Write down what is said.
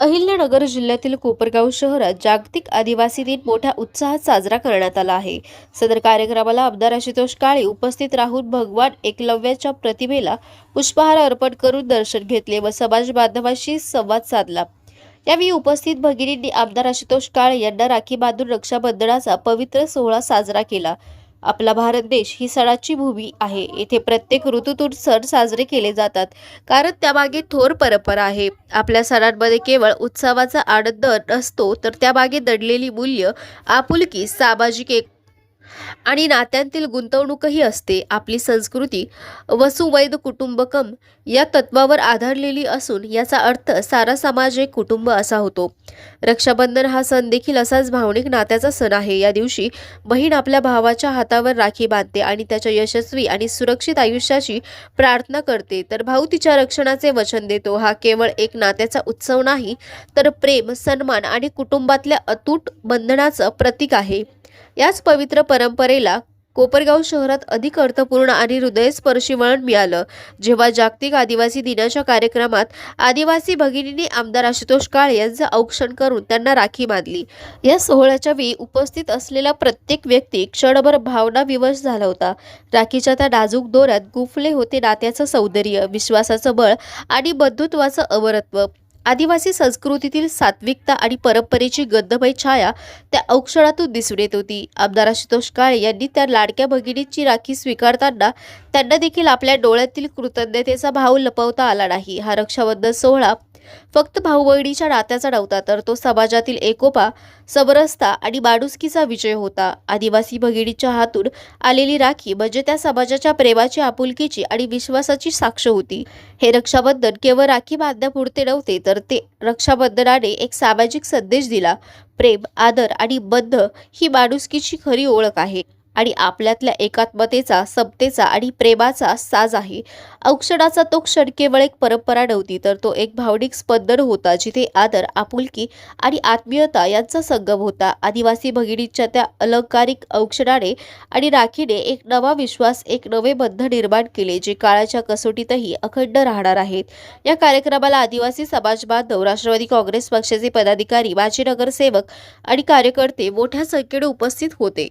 अहिल्यानगर जिल्ह्यातील कोपरगाव शहरात जागतिक आदिवासी दिन मोठ्या उत्साहात साजरा करण्यात आला आहे. सदर कार्यक्रमाला आमदार आशुतोष काळे उपस्थित राहून भगवान एकलव्याच्या प्रतिमेला पुष्पहार अर्पण करून दर्शन घेतले व समाज बांधवांशी संवाद साधला. यावेळी उपस्थित भगिनींनी आमदार आशुतोष काळे यांना राखी बांधून रक्षाबंधनाचा पवित्र सोहळा साजरा केला. आपला भारत देश ही सणाची भूमी आहे. येथे प्रत्येक ऋतूतून सण साजरे केले जातात. कारण त्यामागे थोर परंपरा आहे. आपल्या सणांमध्ये केवळ उत्सवाचा आनंद नसतो तर त्यामागे दडलेली मूल्य आपुलकी सामाजिक एक आणि नात्यांतील गुंतवणूकही असते. आपली संस्कृती वसुवैध कुटुंबकम या तत्वावर आधारलेली असून याचा अर्थ सारा समाज एक कुटुंब असा होतो. रक्षाबंधन हा सण देखील असाच भावनिक नात्याचा सण आहे. या दिवशी बहीण आपल्या भावाच्या हातावर राखी बांधते आणि त्याच्या यशस्वी आणि सुरक्षित आयुष्याची प्रार्थना करते. तर भाऊ तिच्या रक्षणाचे वचन देतो. हा केवळ एक नात्याचा उत्सव नाही तर प्रेम सन्मान आणि कुटुंबातल्या अतूट बंधनाचं प्रतीक आहे. याच पवित्र परंपरेला कोपरगाव शहरात अधिक अर्थपूर्ण आणि हृदयस्पर्शी वळण मिळालं. जेव्हा जागतिक आदिवासी दिनाच्या कार्यक्रमात आदिवासी भगिनींनी आमदार आशुतोष काळे यांचं औक्षण करून त्यांना राखी बांधली. या सोहळ्याच्या वेळी उपस्थित असलेला प्रत्येक व्यक्ती क्षणभर भावना विवश झाला होता. राखीच्या त्या नाजूक दोऱ्यात गुंफले होते नात्याचं सौंदर्य विश्वासाचं बळ आणि बंधुत्वाचं अवरत्व आदिवासी संस्कृतीतील सात्विकता आणि परंपरेची गंधमय छाया त्या औक्षणातून दिसून येत होती. आमदार आशुतोष काळे यांनी त्या लाडक्या भगिनीची राखी स्वीकारताना त्यांना देखील आपल्या डोळ्यातील कृतज्ञतेचा भाव लपवता आला नाही. हा रक्षाबंधन सोहळा फक्त भाऊ बहिणीच्या नात्याचा नव्हता तर तो समाजातील एकोपा समरसता आणि माणुसकीचा विजय होता. आदिवासी भगिनीच्या हातून आलेली राखी म्हणजे त्या समाजाच्या प्रेमाची आपुलकीची आणि विश्वासाची साक्ष होती. हे रक्षाबंधन केवळ राखी बांधण्यापुरते नव्हते तर ते रक्षाबंधनाने एक सामाजिक संदेश दिला. प्रेम आदर आणि बंध ही माणुसकीची खरी ओळख आहे. आणि आपल्यातल्या एकात्मतेचा समतेचा आणि प्रेमाचा साज आहे. औक्षणाचा तो क्षण केवळ एक परंपरा नव्हती तर तो एक भावनिक स्पंदन होता जिथे आदर आपुलकी आणि आत्मीयता यांचा संगम होता. आदिवासी भगिनीच्या त्या अलंकारिक औक्षणाने आणि राखीने एक नवा विश्वास एक नवे बंध निर्माण केले जे काळाच्या कसोटीतही अखंड राहणार आहेत. या कार्यक्रमाला आदिवासी समाज बांधव राष्ट्रवादी काँग्रेस पक्षाचे पदाधिकारी माजी नगरसेवक आणि कार्यकर्ते मोठ्या संख्येने उपस्थित होते.